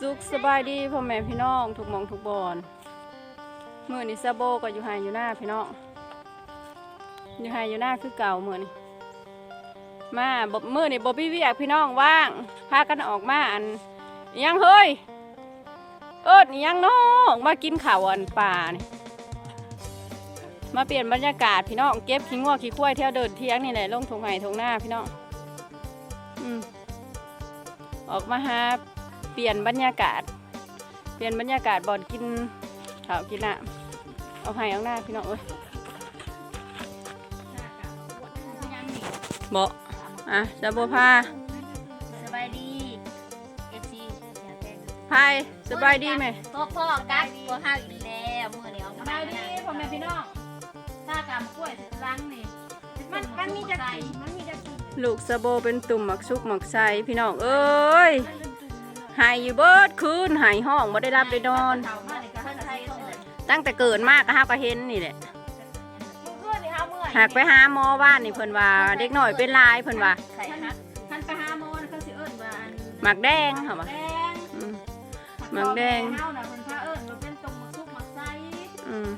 สุขสบายดีพ่อแม่พี่น้องทุกมองทุกบอนมือนี่ซาโบก็อยู่ไฮอยู่หน้าพี่น้องอยู่ไฮอยู่หน้าคือเก่ามือนี่มาบบมือนี่บอบบี้เวียกพี่น้องว่างพากันออกมาอันยังเฮ้ยเอิดยังน้องมากินข้าวอันป่านี่มาเปลี่ยนบรรยากาศพี่น้องเก็บขี้งัวขี้ควายเที่ยวเดินเที่ยงนี่แหละลงทงไห้ทงหน้าพี่น้องอืมออกมาหา เปลี่ยนบรรยากาศ เปลี่ยนบรรยากาศบอนกินข้าวกินน้ำเอาไห้เอาหน้าพี่น้องเอ้ยเบาอะจะบัวพาสบายดีเอฟซีอยากแกงพายสบายดีไหมพ่อพ่อกัดพ่อห้าวอีกแล้วมือเดียวสบายดีพ่อแม่พี่น้องถ้ากำกล้วยสิรังนี่มันมันมีจะกินมันมีจะกินลูกสะโบเป็นตุ่มหมักซุกหมักใสพี่น้องเอ้ย หายอยู่เบิดคืนหายห้องบ่ได้รับได้นอนเท่ามากเลยก็เพิ่นไทยเขาเลยตั้งแต่เกิดมากก็ฮาก็เห็นนี่แหละเพื่อนนี่ฮะเมื่อยหากไปหาหมอบ้านนี่เพิ่นว่าเด็กน้อยเป็นลายเพิ่นว่าไข่ฮัทท่านไปหาหมอนะเขาสิเอิ้นว่าอันหมักแดงเหรอวะแดงอืมหมักแดงเฮาน่ะเพิ่นพาเอิ้นว่าเป็นตรงมักซุกมักไส้อืม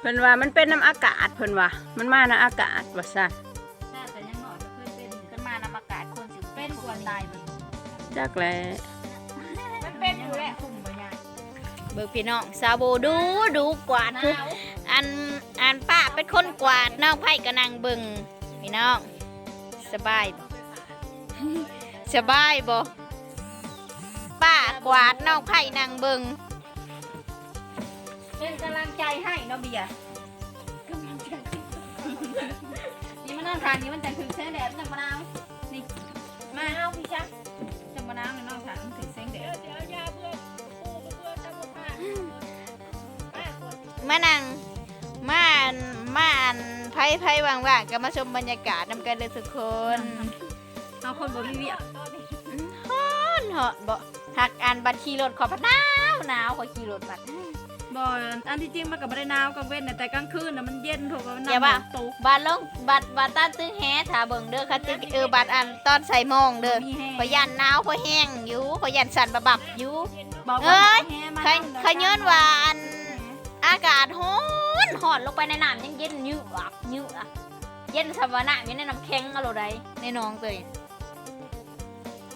เพิ่นว่ามันเป็นน้ำอากาศเพิ่นว่ามันมาน้ำอากาศว่าซะถ้าแต่ยังน้อยก็เคยเป็นขึ้นมานำอากาศคนสิเป็นกว่าตายมันจักแลมั เบิกพี่น้องซาโบดูดูกวาดทุกอันอันป้าเป็นคนกวาดน้องไผ่กำลังเบิ่งพี่น้องสบายบ่สบายบ่ป้ากวาดน้องไผ่นางเบิ่งเป็นกำลังใจให้เนาะเบียร์นี่มันนั่งทานนี่มันจะถึงแสงแดดมันจังมะนาวนี่มาเอาพี่ชักจังมะนาวนี่น้องทานมันถึง มานั่งมาอันมาอันไผ่ไผ่ว่างๆก็มาชมบรรยากาศนำกันเลยทุกคนเอาคนบ่มีเวียฮ้อนเหาะบ่หักอันบัดขี่รถขอพัดหนาวหนาวขอขี่รถบัดบ่อันที่จริงมันก็บ่ได้หนาวกลางเว้นน่ะแต่กลางคืนน่ะมันเย็นถูกว่ามันอย่าว่าตกบัดลงบัดบัดตันตึงแฮถ้าเบิ่งเด้อค่ะตึงเออบัดอันตอนใส่โมองเด้อมีแห้งขอยยันหนาวขอยแห้งอยู่ขอยยันสั่นบะบับอยู่ บอกเอ้ว่ายแห้งมาขอยขอยย้อนว่าอัน อากาศร้อนหอนลงไปในน้ำยังเย็นเยือกเยือกเย็นสวรรค์อยู่ในน้ำแข็งอะโลใดในหน้องเตย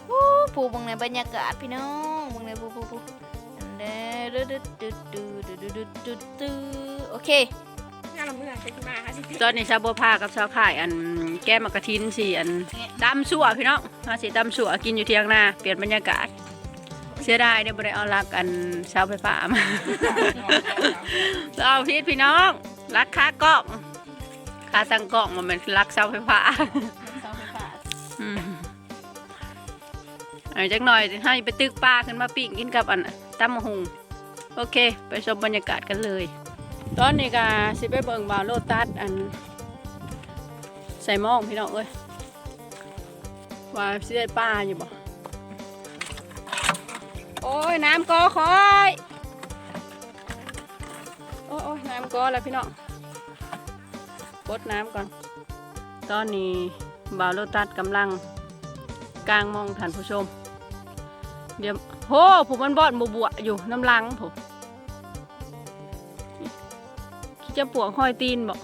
ผู้ผู้เบังในบรรยากาศพี่น้องเบังในผู้ผู้ผู้อันเด้อดึดดึดดึดดึดดึดดึดดึดโอเคงานเราเมื่อยจะมาค่ะสิตอนนี้ชาวบัวพากับชาวข่ายอันแก้มกระทินสิอันตำสั่วพี่น้องมาสิตำสั่วกินอยู่เที่ยงนาเปลี่ยนบรรยากาศ เสียดายได้บ่ได้เอาลักอันเสาไฟฟ้ามาเอาพีดพี่น้องรักค่ากล้องค่าตั้งกล้องมันเป็นรักเสาไฟฟ้าเสาไฟฟ้าอืมเอาจักหน่อยให้ไปตึกปลาขึ้นมาปิ้งกินกับอันตำมะฮุงโอเค ไปชมบรรยากาศกันเลย ตอนนี้ก็สิไปเบิ่งบาวโลตัสอัน ใส่หมองพี่น้องเอ้ยว่าสิได้ปลาอยู่บ่โอ้ ยน้ำกอคอยโอ้ยโอ้ยน้ำกอแล้วพี่น้องกดน้ำก่อน ตอนนี้บาวโลตัสกำลังกลางมองท่านผู้ชม เดี๋ยวโหผมมันบอดบบัวๆอยู่น้ำลังผมคิดจะปวกห้อยตีนบอก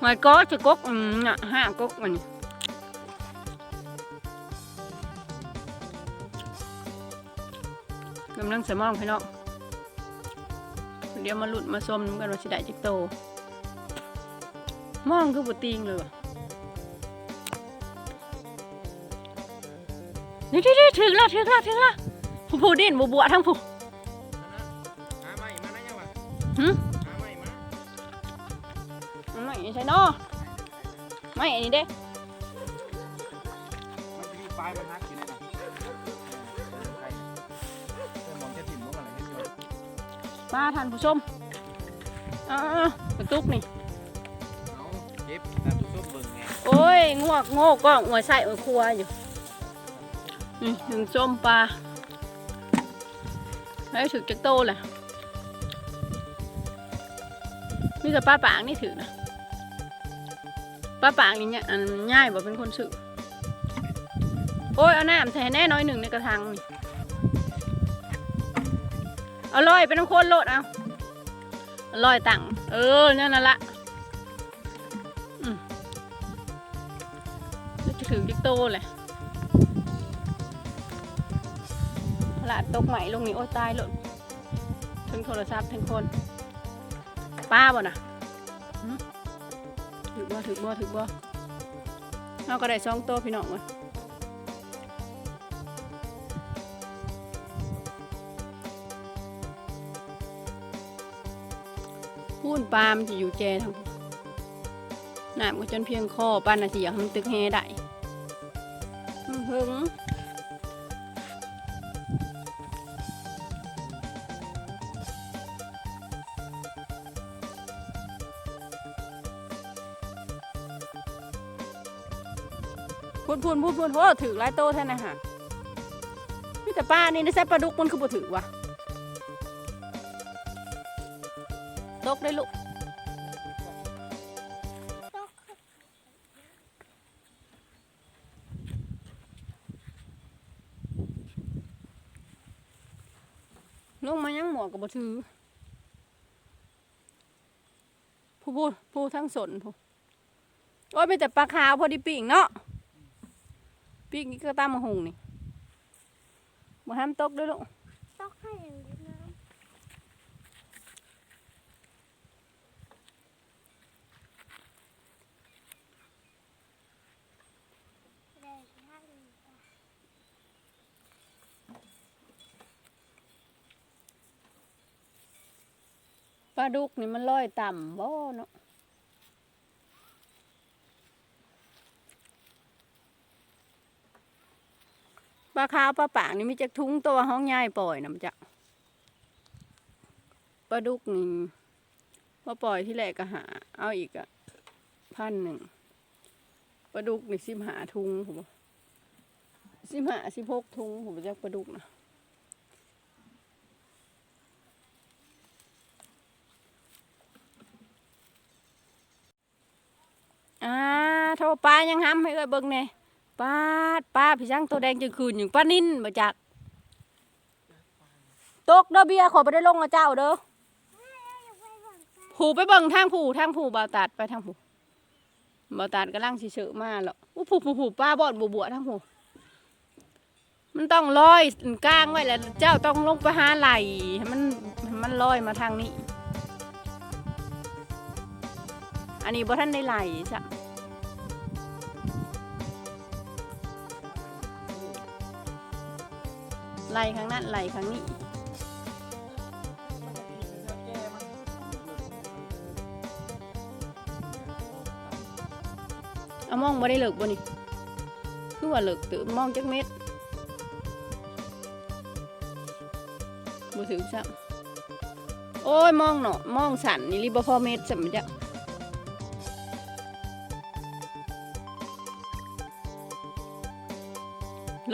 หอยก็จะกกำลังสมองพี่น้องเดี๋ยวมาหลุดมาส้มน้ำกันว่าสิได้จิกโต มองคือบุติงเลยวะนี่ที่ถึงแล้วถึงแล้วถึงแล้วผู้ผู้ดินบัวบัวทั้งผู้หาไม่มาได้ยังวะหึหาไม่มาไม่ใช่เนอไม่อันนี้เด้ มาท่านผู้ชมอ่ากระตุกนี่เอาเก็บท่านผู้ชมเบิ่งไงโอ้ยงวกโง่ก็หัวใส่หัวครัวอยู่นี่ถึงส้มปลาแล้วถึงจะโตแหละนี่แต่ปลาปางนี่ถือนะปลาปางนี่เนี่ยอันง่ายบ่เป็นคนสื่อโอ้ยเอาน้ำใส่ให้แน่น้อยหนึ่งในกระถางนี่ เอาลอยไปน้ำโคนโลดเอาอาลอยตังเออนั่นน่ะละจะถึงดิกโตเลยลาดตกใหม่ลงนี่โอ้ตายโลดถึงโทรศัพท์ถึงคน ป้าบ่น่ะถึกบ่ถึกบ่ถึกบ่เอาก็ได้สองโตพี่น้องเลย พูนปลามันจะอยู่แจทั้งน้ำก็จนเพียงคอป้านน่ะสิอยากให้มันตึกแฮได้หึงพูนพูนพูนพูนโอ้ถือหลายโตแท้นะฮะนี่แต่ป้านี่ในแซ่ปลาดุกมันคือบ่ถือวะ กได้ลูก ลงมายังหมวกกับบ่ถือผู้ผู้ผู้ทั้งสนผู้โอ้ยเป็นแต่ปลาขาวพอดีปีกเนาะปีกนี่ก็ตามมาหุงนี่บ่ห้ามตกด้วยลูกต้องให้อย่างนี้นะไปลาดุกนี่มันลอยต่ำบ่เนาะปลาขาวปลาปากนี่มีจักทุ้งตัวห้องใหญ่ปล่อยนะมันจะปลาดุกนี่พอปล่อยที่แรกก็หา เอาอีกอะพันหนึ่งปลาดุกนี่สิบหาทุงผมสิบหาสิบหกทุงผมจะปลาดุกนะ อ่าโทรปลายังห้ำให้เอ้ยเบิ่งแน่ปลาปลาพี่ช่างตัวแดงจึงคืนอยู่ปลานิ่นมาจากตกเด้อเบียขอไปได้ลงกับเจ้าเด้อผูไปเบิ่งทางผูทางผูบาตัดไปทางผูบาตัดกำลังสิเฉอมาแล้วอู้ผูผูผูปลาบอดบัวบัวทางผูมันต้องลอยกลางไว้แล้วเจ้าต้องลงไปหาไหลให้มันให้มันลอยมาทางนี้ อันนี้บ่ท่านได้ไหลจ้ะ ลครั้งนั้นไหลครั้งนี้เอามองบ่ได้เลิกบ่นี่คือว่าเลิกตื่นมองจักเม็ดบ่ถึงซ้ำโอ้ยมองเนาะมองสั่นนี่ลิบ่พอเม็ดซ้ำจ้ะ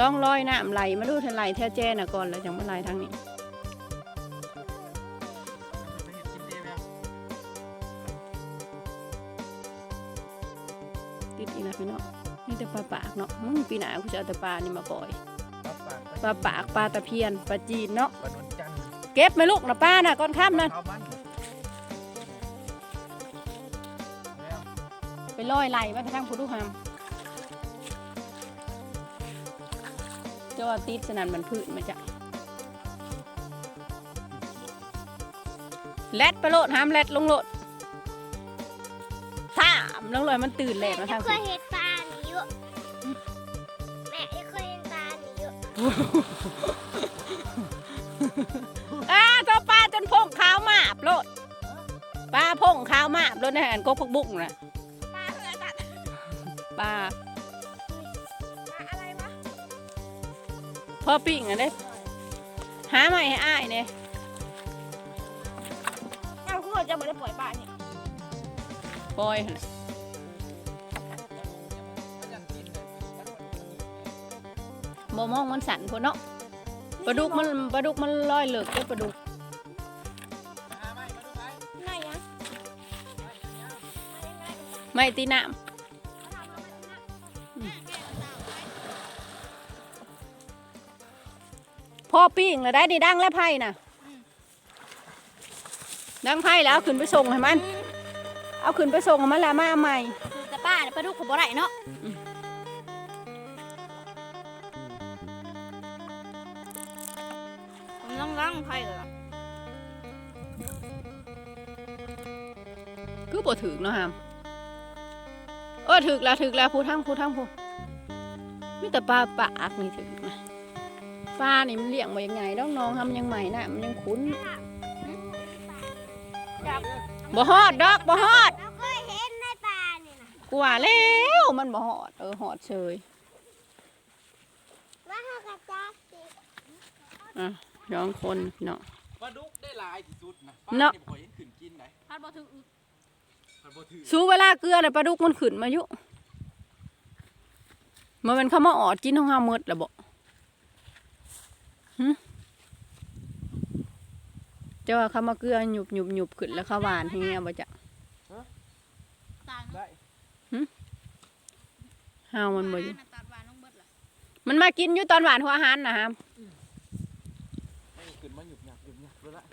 ลองลอยน้ำไหลมาดูทันไหลแท้แจ้น่ะก่อนแล้วจังมาไหลทางนี้ติดอีกแล้วพี่เนาะนี่แต่ปลาปากเนาะมึงปีหน้ากูจะเอาแต่ปลานี่มาปล่อยปลาปากปลาตะเพียนปลาจีนเนาะปลาหนุนจันทร์เก็บไหมลูกนะป้าน่ะก่อนค่ำนั่นเอามันแล้วไปลอยไหลมาทางพุทธุหาม เจ้าว่าติดสนันมันพืชมาจ้ะแลดไปโลดหามแลดลงโลดถามลงเลยมันตื่นแลดมาทางเคสิยเห็นปลาหนีอยู่แม่เคยเห็นปลาหนีอยู่อ่าตัวปลาจนพงขาวมาบโลดปลาพงขาวมาบโลดนะอันกกพักบุ้งนะปลาเพื่อนตัดปลาปลา พ่อปิ้งอันเด้หาใหม่ให้อ้ายเนี่ยเอ้าคือจะไม่ได้ปล่อยปลาเนี่ยปล่อยหั่นน่ะบ่มองมันสั่นคนเนาะปลาดุกมันปลาดุกมันลอยเหลือกเด้อปลาดุกไงอะไม่ตีน้ำ พ่อปิ้งแล้วได้นี่ดังแล้วไพ่น่ะดังไพ่แล้วเอาขึ้นไปส่งให้มัน เอาขึ้นไปส่งให้มันแล้วมาเอาใหม่คือแต่ป้าเนี่ยปลาดุกเขาบ่ได้เนาะผมต้องล้างไข่เลยคือบ่ถึกเนาะฮามเออถึกแล้วถึกแล้วพูทั้งพูทั้งพูมีแต่ปลาปากนี่ถึกนะ ปลานี่มันเลี้ยงมายังไงน้องน้องทำยังใหม่นะมันยังคุ้นบ่ฮอดดอกบ่ฮอดเราเคยเห็นในป่านี่นะกว่าแล้วมันบ่ฮอดเออฮอดเฉยว่าเขากระจักสิอะสองคนพี่น้องปลาดุกได้หลายที่สุดนะเนาะปลานี่บ่ค่อยเห็นขึ้นกินได้พัดบ่ถึงปลาบ่ถือสู้เวลาเกลือเลยปลาดุกมันขึ้นมาอยู่มันเป็นเข้ามาออดกินของเฮาหมดแล้วบ่หึเจ้าว่าเขามาเกลือหยุบหยุบหยุบขึ้นแล้วเขาหวานทีเงี้ยบ่จ๊ะได้เฮามันบ่อยู่ตัดหวานลงเบิดล่ะมันมากินอยู่ตอนหวานหัวอาหารนะฮะไม่ขึ้นมาหยุบหยักหยุบหยักเลยละ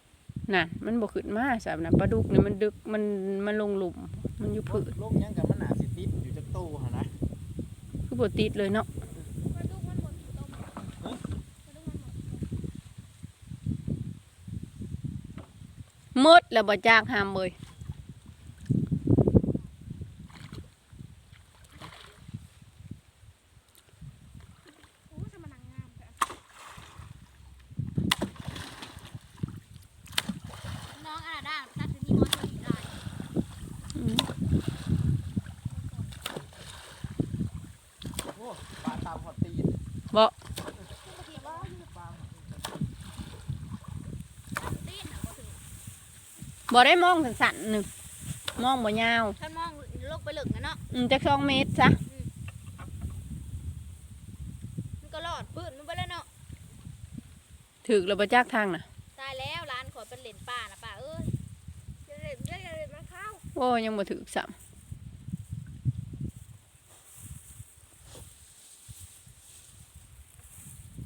น่ะมันบ่ขึ้นมาสับนะปลาดุกนี่มันดึกมันมันลงหลุม มันอยู่พืชลงยังกับมันหนาสิติดอยู่จักโตหั่นนะคือบ่ติดเลยเนาะ ปลาดุกมันหมดต้มปลาดุกมันห มดหมดแล้วบ่จากหามเอ้ย อู้สมนังงามแต่ น้องอาดาตัดถึงนี่มอนอีกได้ อืม โอ้ปลาตามหอดตีน บ่ ตีนน่ะบ่ถึง บ่ได้มองสั้นๆหนึงมองบ่ยาวท่านมองลงไปลึกนะเนาะอืมจักสองเมตรซะมันก็รอดพื้นมันไปแล้วเนาะถึกแล้วบ่จากทางน่ะตายแล้วร้านขอยเป็นเหรนป้านะป้าเอ้ยจะเล่นจะเล่นมันเข้าโอ้ยังบ่ถึกซ้ํ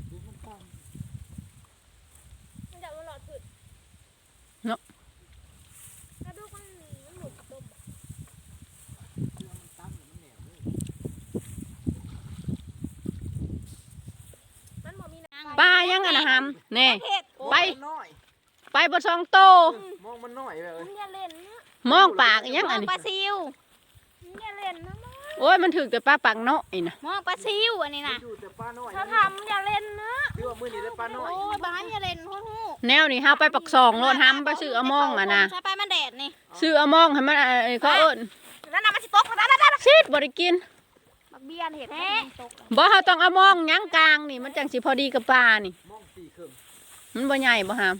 ดูมันตั้ง มันจะมาหลอดผึด เนาะ ปลาดุกมันมันหลุดต้ม เรื่องมันตั้งมันแหนวเลย มันบ่มีน้ ปลายังอะนะหามแน่เผ็ดโอ้ไป มันน้อยไปบ่สองโต มองมันน้อยไปเลยมันอย่าเล่นนะมองปากอีหยังอันมนี้ปลาซิวมันอย่าเล่นนะมันโอ้ยมันถึกแต่ปลาปากน้อยน่ะมองปลาซิวอันนี้นะดูแต่ปลาน้อยถ้าทำอย่าเล่นนะคือว่ามื้อนี้ได้ปลาน้อยโอ้ยบ้านอย่าเล่นฮู้ฮู้แนวนี่เฮาไปปักซองโลดหามไปซื้อเอามองอะนะใช่ไปมันแดดนี่ซื้อเอามองให้มันเอ่อเขาเอิ้นนั่นน่ะมันสิตกนั่นนั่นซีดบ่ได้กินบักเบียนเห็ดแท้ตกบ่เฮาต้องเอามองหยังกลางนี่มันจังสิพอดีกับปลานี่มองสี่ครึ่ง มันบ่ใหญ่บ่หาม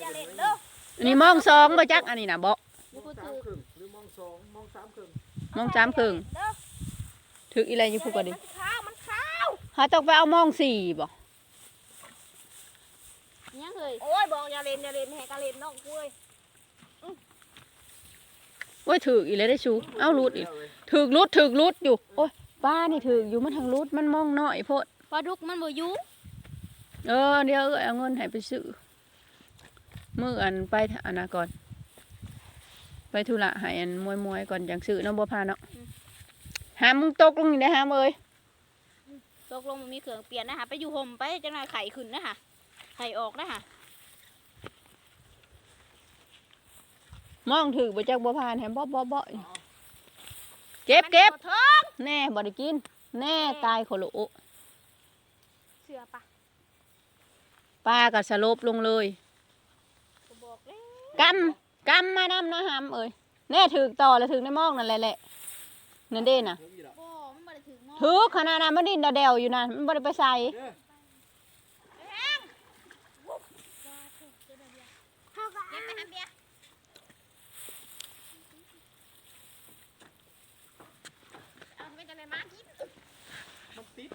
อย่าเล่นเด้ออันนี้มองสองบ่จักอันนี้น่ะบ่มองสามครึ่งหรือมองสองมองสามครึ่งมองสามครึ่งเด้อถึกอีไรอยู่ผู้ก็ดิมันขาวมันขาวเฮาต้องไปเอามองสี่บ่ยังเคยโอ้ยบอกอย่าเล่นอย่าเล่นแหกกะเล่นน้องกล้วยโอ้ยถึกอีเลยได้ชูเอารูดอีกถึกรูดถึกรูดอยู่ โอ้ยป้านี่ถึกอยู่มันทางรูดมันมองน้อยโพดปลาดุกมันบ่อยู่ เออเดี๋ยวเอาเงินให้ไปซื้อมื้ออันไปอันน่ะก่อน ไปธุระให้อันมวยๆก่อนจังซื้อเนาะบ่พาเนาะหามมึงตกลงนี่ได้หามเอ้ยตกลงมันมีเครื่องเปลี่ยนนะคะไปอยู่ห่มไปจังหน่อยไข่ขึ้นนะคะไข่ออกนะคะมองถือบ่จักบ่ผ่านแฮมบ่บ่บ่เก็บเก็บมันบ่ท้องแน่บ่ได้กิน แน่ตายโคโลเสือปะ ปลาก็สลบลงเลยกูบอกแล้วกำกำมานำนะหามเอ้ยแน่ถือต่อแล้วถือในมองนั่นแหละแหละนั่นเด้น่ะเดี๋ยวอีดอกบ่มันบ่ได้ถึงมองถือขนาดนั้นมันดินดาเดวอยู่นะมันบ่ได้ไปใส่เด้อเข้ากับเก็บไปหาเบียร์เอาไม่จะเลยมากินมันติด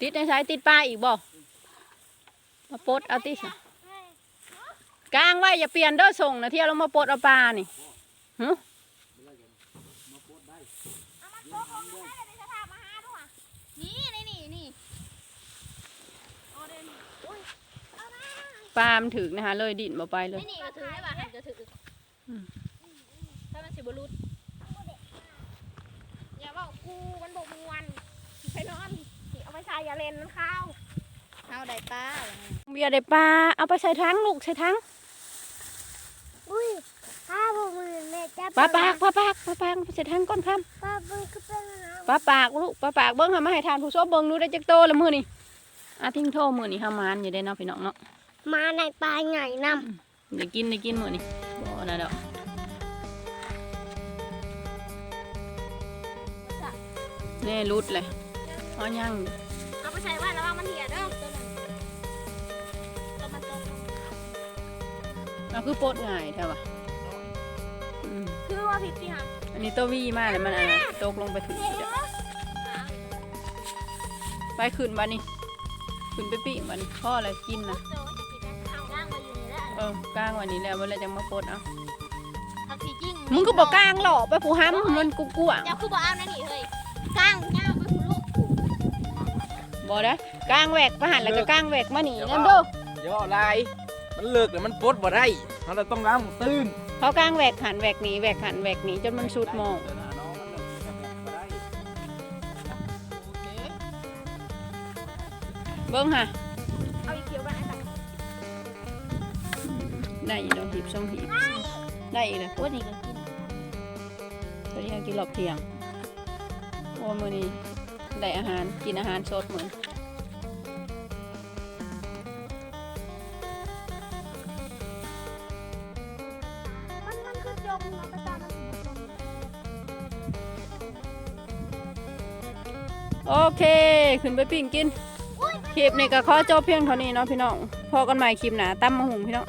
ติดในสายติดปลาอีกบ่ มาปลดเอาติซะกลางไว้อย่าเปลี่ยนเด้อส่งนะเที่ยวลงมาปลดเอาปลานี่หึมาโพดได้เอามันตกลงมาได้เลยจะพามาหาด้วยนี่นี่นี่นี่โอ้เด้ปลามันถึกนะคะเลยดินบ่ไปเลยนี่ก็ถือได้ป่ะหันก็ถืออมถ้ามันสิบรุษอย่าบอกกูมันบอกมวนไปนอนสิเอาไปใส่ยาเลนมันเข้าวเอาได้ป้าเบียร์ได้ปลาเอาไปใส่ถังลูกใส่ถังอุ้ยข้าบอกมือแม่จับปลาปากปลาปากปลาปากเอาไปใส่ถังก้อนคำปลาบึ้งก็เป็นน้ปลาปากลูกปลาปากเบิ้งหามาให้ทานผู้ชมเบิ้งดูได้จักโตละมื้อนี่อาทิ้งโทมื้อนี่ห้ามานอยู่ได้เนาะพี่น้องเนาะำมาในปลาใหญ่น้ได้กินได้กินมื้อนี่บ่นะดอกแน่รุดเลยเอายังอยู่ำเอาไปใส่ไว่าระวังมันเหี่ย เอาคือโปดง่ายแท้ว่ะอืมคือว่าผิดที่หอันนี้ตัววีมากเลยมันอันนั้นตกลงไปถึงจะไปขึ้นบ้านี่ขึ้นไปปีกบ้านี่พ่ออะไรกินนะำโตจะกินนะเอาล่างมาอยู่นี่แล้วเออกลางวันนี้แล้ววันเลยจะมาโปดเอาเอาสีจริงมึงก็บอกกลางหรอกไปผู้ห้ำมันกูกลัวเจ้าคือบอกเอานั่นนี่เฮ้ยสร้างเงาไปคุณลูกบอกได้กลางแหวกมาหันแล้วก็กลางแหวกมาหนีนั่นเด้อเดี๋ยวเอาลาย มันเลิกแล้วมันปลดบ่ได้เราต้องล้างตื้นเขากลางแหวกหันแหวกหนีแหวกหันแหวกหนีจนมันสุดมองเบิ้งค่ะเอาอีกเขียวกันไอ้สัตว์ได้อีกแล้วหีบช่องหีบได้อีกเลยวันนี้ก็กินตอนนี้กินหลอบเที่ยงโอ้มือนี้ได้อาหารกินอาหารสดเหมือน โอเค ขึ้นไปปิ้งกิน คลิปนี้ก็ขอจบเพียงเท่านี้เนาะพี่น้อง พอกันใหม่คลิปหนาตั้มมาหุงพี่น้อง